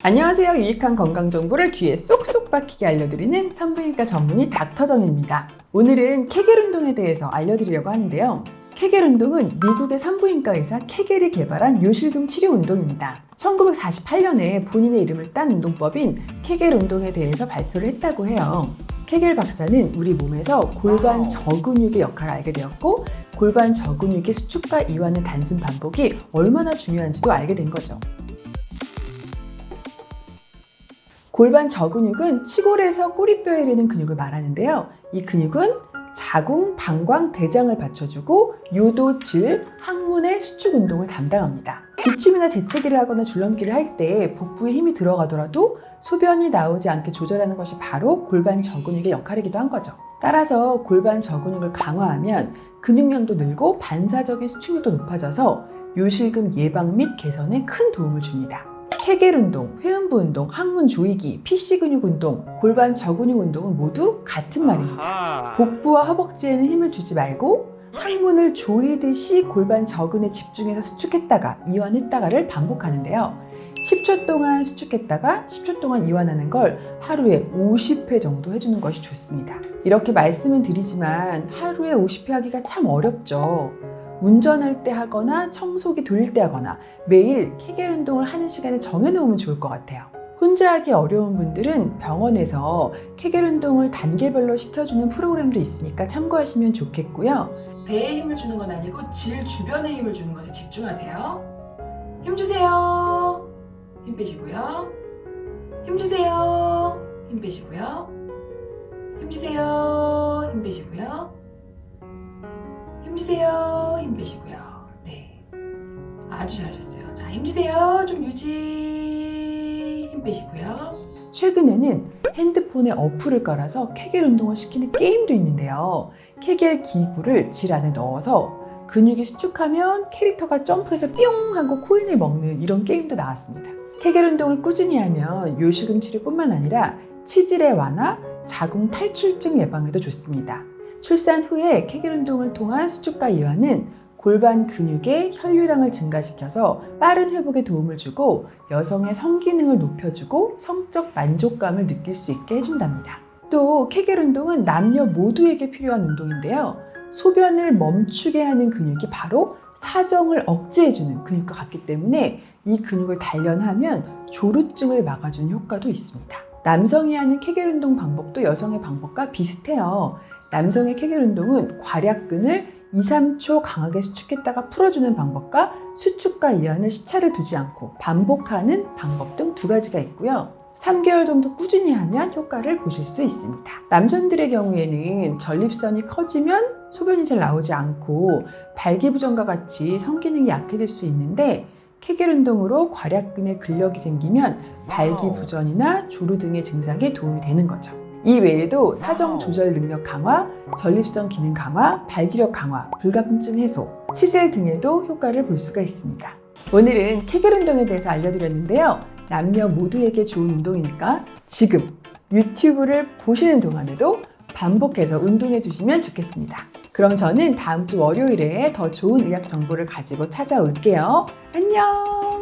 안녕하세요. 유익한 건강 정보를 귀에 쏙쏙 박히게 알려드리는 산부인과 전문의 닥터정입니다. 오늘은 케겔 운동에 대해서 알려드리려고 하는데요. 케겔 운동은 미국의 산부인과 의사 케겔이 개발한 요실금 치료 운동입니다. 1948년에 본인의 이름을 딴 운동법인 케겔 운동에 대해서 발표를 했다고 해요. 케겔 박사는 우리 몸에서 골반 저근육의 역할을 알게 되었고 골반 저근육의 수축과 이완의 단순 반복이 얼마나 중요한지도 알게 된 거죠. 골반 저근육은 치골에서 꼬리뼈에 이르는 근육을 말하는데요. 이 근육은 자궁, 방광, 대장을 받쳐주고 요도, 질, 항문의 수축 운동을 담당합니다. 기침이나 재채기를 하거나 줄넘기를 할 때 복부에 힘이 들어가더라도 소변이 나오지 않게 조절하는 것이 바로 골반 저근육의 역할이기도 한 거죠. 따라서 골반 저근육을 강화하면 근육량도 늘고 반사적인 수축률도 높아져서 요실금 예방 및 개선에 큰 도움을 줍니다. 케겔 운동, 회음부 운동, 항문 조이기, PC 근육 운동, 골반 저근육 운동은 모두 같은 말입니다. 복부와 허벅지에는 힘을 주지 말고 항문을 조이듯이 골반 저근에 집중해서 수축했다가 이완했다가를 반복하는데요. 10초 동안 수축했다가 10초 동안 이완하는 걸 하루에 50회 정도 해주는 것이 좋습니다. 이렇게 말씀은 드리지만 하루에 50회 하기가 참 어렵죠. 운전할 때 하거나 청소기 돌릴 때 하거나 매일 케겔 운동을 하는 시간을 정해놓으면 좋을 것 같아요. 혼자 하기 어려운 분들은 병원에서 케겔 운동을 단계별로 시켜주는 프로그램도 있으니까 참고하시면 좋겠고요. 배에 힘을 주는 건 아니고 질 주변에 힘을 주는 것에 집중하세요. 힘 주세요. 힘 빼시고요. 힘 주세요. 힘 빼시고요. 힘 주세요. 힘 빼시고요. 힘 주세요. 힘 빼시고요. 네. 아주 잘하셨어요. 자, 힘 주세요. 좀 유지. 힘 빼시고요. 최근에는 핸드폰에 어플을 깔아서 케겔 운동을 시키는 게임도 있는데요. 케겔 기구를 질 안에 넣어서 근육이 수축하면 캐릭터가 점프해서 뿅 하고 코인을 먹는 이런 게임도 나왔습니다. 케겔 운동을 꾸준히 하면 요실금 치료뿐만 아니라 치질의 완화, 자궁 탈출증 예방에도 좋습니다. 출산 후에 케겔 운동을 통한 수축과 이완은 골반 근육의 혈류량을 증가시켜서 빠른 회복에 도움을 주고 여성의 성기능을 높여주고 성적 만족감을 느낄 수 있게 해준답니다. 또 케겔 운동은 남녀 모두에게 필요한 운동인데요. 소변을 멈추게 하는 근육이 바로 사정을 억제해주는 근육과 같기 때문에 이 근육을 단련하면 조루증을 막아주는 효과도 있습니다. 남성이 하는 케겔 운동 방법도 여성의 방법과 비슷해요. 남성의 케겔 운동은 괄약근을 2, 3초 강하게 수축했다가 풀어주는 방법과 수축과 이완을 시차를 두지 않고 반복하는 방법 등 두 가지가 있고요. 3개월 정도 꾸준히 하면 효과를 보실 수 있습니다. 남성들의 경우에는 전립선이 커지면 소변이 잘 나오지 않고 발기부전과 같이 성기능이 약해질 수 있는데 케겔 운동으로 괄약근에 근력이 생기면 발기부전이나 조루 등의 증상에 도움이 되는 거죠. 이 외에도 사정 조절 능력 강화, 전립선 기능 강화, 발기력 강화, 불가분증 해소, 치질 등에도 효과를 볼 수가 있습니다. 오늘은 케겔 운동에 대해서 알려드렸는데요. 남녀 모두에게 좋은 운동이니까 지금 유튜브를 보시는 동안에도 반복해서 운동해 주시면 좋겠습니다. 그럼 저는 다음 주 월요일에 더 좋은 의학 정보를 가지고 찾아올게요. 안녕!